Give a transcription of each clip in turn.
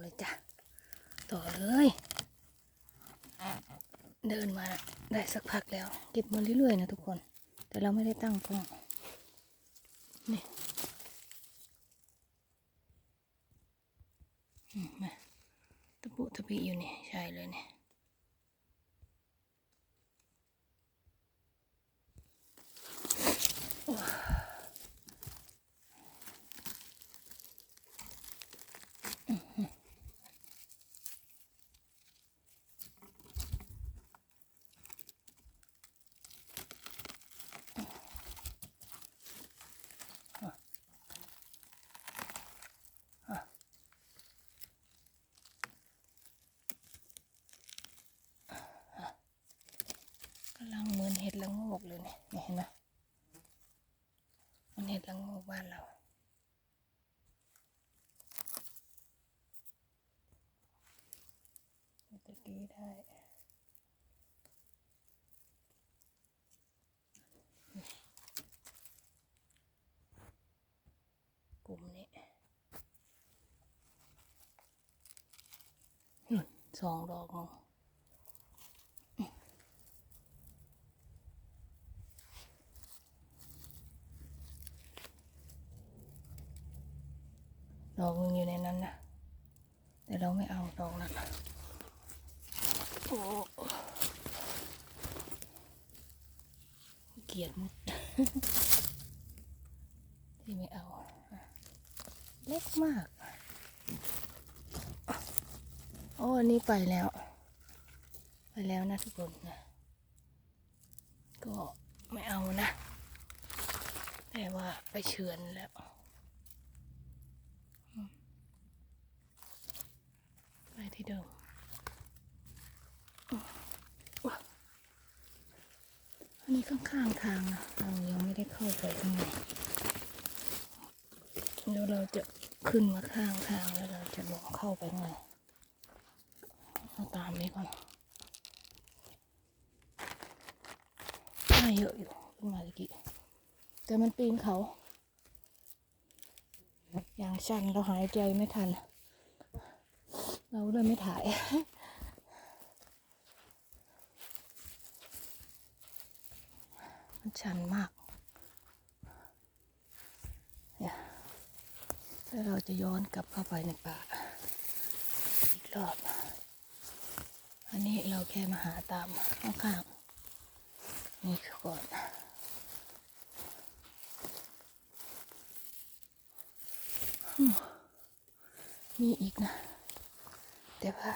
เลยจ้ะ ต่อเลย เดินมาได้สักพักแล้ว เก็บมาเรื่อยๆนะทุกคน แต่เราไม่ได้ตั้งกล้อง นี่มาตะปุตะปีอยู่นี่ ใช่เลยเนี่ย กำลังเหมือนเห็ด ละโงกเลยเนี่ยเนี่เห็นไหมมันเห็ดละโงกบ้านเราเมื่อกี้ได้กลุ่มนี้นู่นสองดอกเน ดอกหนึงอยู่ในนั้นนะแต่เราไม่เอาดอกนั้นโอ้เกลียดมุดที่ไม่เอา เล็กมากโอ้อันนี้ไปแล้ว ไปแล้วนะทุกคนนะก็ไม่เอานะ แต่ว่าไปเฉือนแล้ว ไป ที่เดิมอันนี้ข้างๆทางนะเรายังไม่ได้เข้าไปข้างในเดี๋ยวเราจะขึ้นมาข้างทางแล้วเราจะลงเข้าไปข้างในเอาตามนี้ก่อนได้เยอะอยู่ขึ้นมาตะกี้แต่มันปีนเขา อย่างชันเราหายใจไม่ทัน เราเลยไม่ถ่าย มันชันมากเนี่ยแล้วเราจะย้อนกลับเข้าไปในป่าอีกรอบ อันนี้เราแค่มาหาตามข้างๆนี่คือก่อนมีอีกนะ แต่ว่า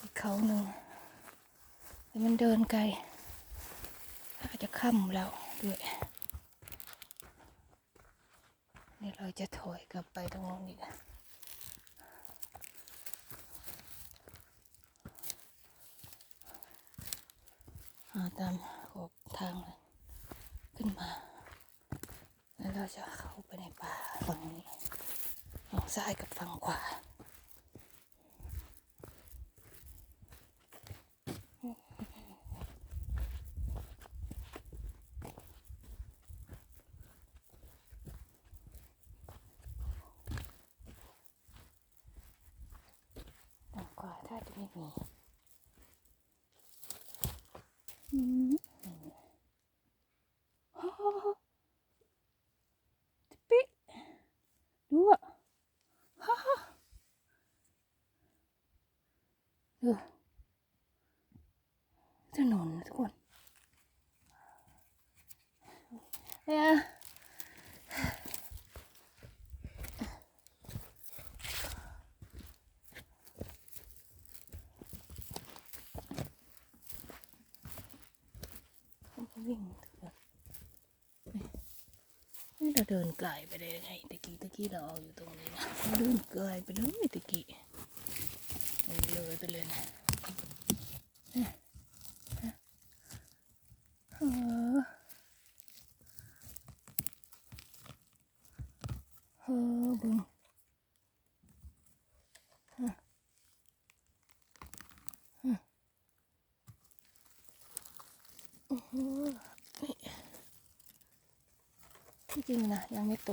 อีกเขาหนึ่งแต่มันเดินไกล อาจจะค่ำแล้วด้วย นี่เราจะถอยกลับไปตรงนู้นอีกาตามขอบทางเลยขึ้นมา แล้วเราจะเข้าไปในป่าฝั่งนี้ฝั่งซ้ายกับฝั่งขวา ฝั่งขวาถ้าจะ ไม่มีอืมฮ่าฮ่าฮ่าปิ๊กดูอะฮ่าฮ่าเออถนนนะทุกคนเนี่ยเขาก็วิ่งทุกคนนี่ เราเดินไกลไปได้ยังไงตะกี้ตะกี้เราเอาอยู่ตรงนี้นะเดินไกลไปเลยตะกี้เลยไปเลยนะเนี่ยเนี่ยเอบึงโอ้โหนี่ที่จ ริงนะยังไม่โต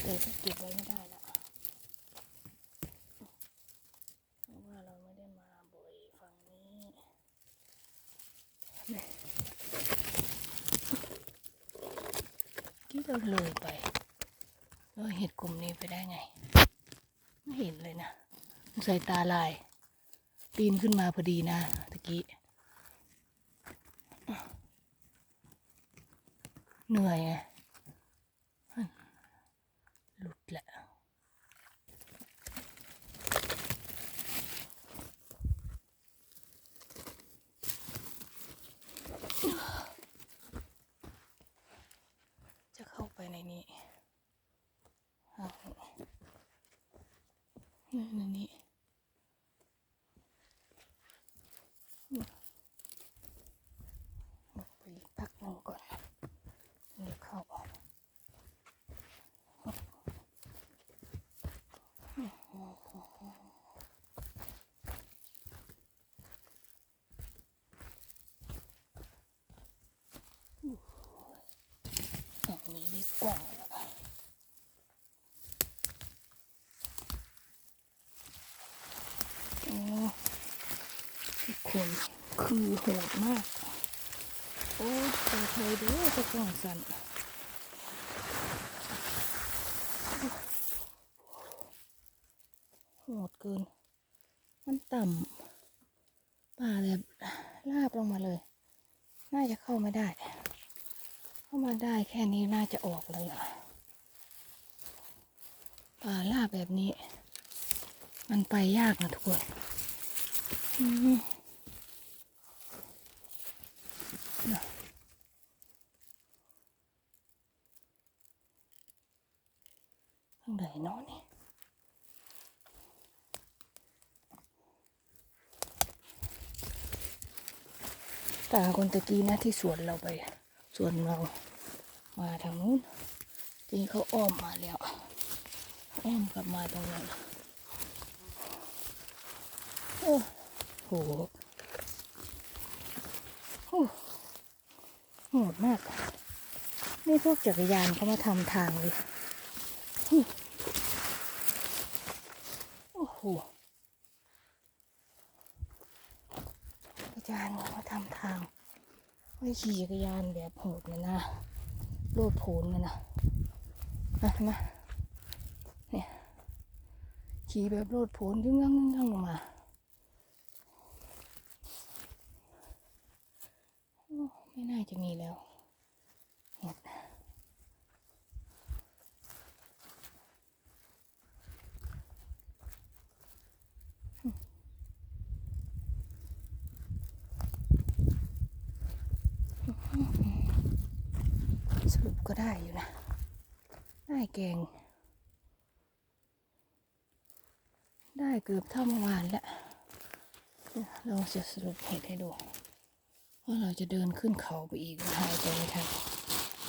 แต่ก็เก็บไว้ไม่ได้ละเพราะว่าเราไม่ได้มาบ่อยฝั่งนี้ที่เราเลยไปเราเห็ดกลุ่มนี้ไปได้ไง ไม่เห็นเลยนะใส่ตาลายปีนขึ้นมาพอดีนะตะกี้ เหนื่อยไงหลุดแหละจะเข้าไปในนี้เอานี่ในนี้ไปพักหนึงก่อน เดี๋ยวเข้าฝั่งนี้ดี กว่าโอ้ทุกคนคือโหดมาก โอ้ยขอไทยด้วยจะกล่องสั่นโหดเกิน มันต่ำป่าแบบลาบลงมาเลย น่าจะเข้าไม่ได้ เข้ามาได้แค่นี้น่าจะออกเลยอะป่าลาแบบนี้ มันไปยากนะทุกคนอืมข้างไหนเนาะนี่ตาคนตะกี้นะที่สวนเราไป ส่วนเรามาทางนู้นทีนี้เขาอ้อมมาแล้ว อ้อมกลับมาตรงนั้นโอ้โหโอ้โหดมาก นี่พวกจักรยานเขามาทำทางเลยโอ้โหอาจารย์เขาทำทาง ไม่ขี่จักรยานแบบโหดเลยนะโลดโผนเลยนะนะเห็นะเนี่ยขี่แบบโลดโผนยึงยั่งยึงยั่งลงมาไม่น่าจะมีแล้วเห็ด สรุป ก็ได้อยู่นะได้แกง ได้เกือบเท่าเมื่อวานแล้วเราจะสรุปเหตุให้ดูว่าเราจะเดินขึ้นเขาไปอีกหายใจไม่ทัน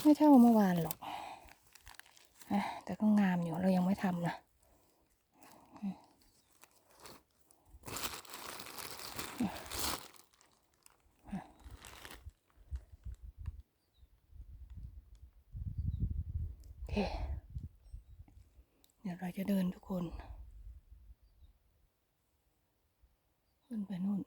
ไม่เท่าเมื่อวานหรอกแต่ก็งามอยู่เรายังไม่ทำนะโอเค เดี๋ยวเราจะเดินทุกคน ขึ้นไปนู่น